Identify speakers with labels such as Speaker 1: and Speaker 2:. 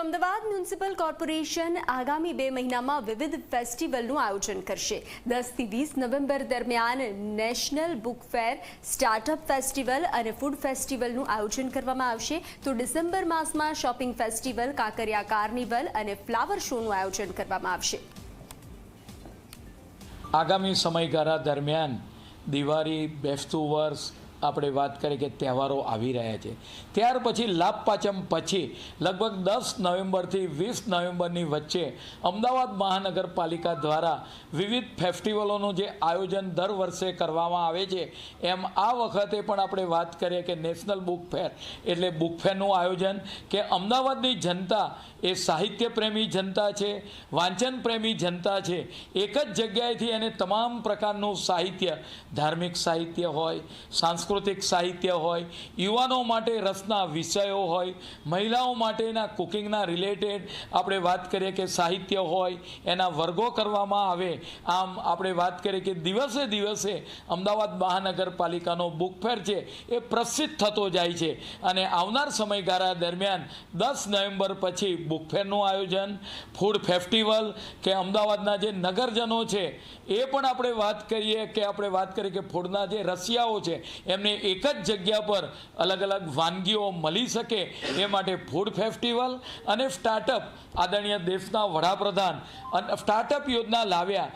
Speaker 1: Ahmedabad municipal corporation આગામી બે મહિનામાં વિવિધ ફેસ્ટિવલનું આયોજન કરશે. દસથી વીસ નવેમ્બર દરમિયાન national book fair, startup festival અને ફૂડ ફેસ્ટિવલનું આયોજન કરવામાં આવશે. તો ડિસેમ્બર માસમાં શોપિંગ ફેસ્ટિવલ, કાંકરિયા કાર્નિવલ અને ફ્લાવર શોનું આયોજન કરવામાં આવશે.
Speaker 2: આગામી સમયગાળા દરમિયાન દિવાળી, બેસતું વર્ષ આપણે વાત કરીએ કે તહેવારો આવી રહ્યા છે. ત્યાર પછી લાભ પાંચમ પછી લગભગ દસ નવેમ્બરથી વીસ નવેમ્બરની વચ્ચે અમદાવાદ મહાનગરપાલિકા દ્વારા વિવિધ ફેસ્ટિવલોનું જે આયોજન દર વર્ષે કરવામાં આવે છે, એમ આ વખતે પણ આપણે વાત કરીએ કે નેશનલ બુક ફેર. એટલે બુક ફેરનું આયોજન કે અમદાવાદની જનતા એ સાહિત્ય પ્રેમી જનતા છે, વાંચન પ્રેમી જનતા છે, એક જ જગ્યાએથી એને તમામ પ્રકારનું સાહિત્ય, ધાર્મિક સાહિત્ય હોય સાંસ્કૃતિક સાહિત્ય હોય, યુવાનો માટે રસના વિષયો હોય, મહિલાઓ માટેના કુકિંગના રિલેટેડ આપણે વાત કરીએ કે સાહિત્ય હોય, એના વર્ગો કરવામાં આવે. આમ આપણે વાત કરીએ કે દિવસે દિવસે અમદાવાદ મહાનગરપાલિકાનો બુકફેર છે એ પ્રસિદ્ધ થતો જાય છે. અને આવનાર સમયગાળા દરમિયાન દસ નવેમ્બર પછી બુકફેરનું આયોજન, ફૂડ ફેસ્ટિવલ કે અમદાવાદના જે નગરજનો છે, એ પણ આપણે વાત કરીએ કે આપણે વાત કરીએ કે ફૂડના જે રસિયાઓ છે એમને એક જ જગ્યા પર અલગ અલગ વાનગીઓ મળી શકે એ માટે ફૂડ ફેસ્ટિવલ અને સ્ટાર્ટઅપ આદરણીય દેશના વડાપ્રધાન અને સ્ટાર્ટઅપ યોજના લાવ્યા.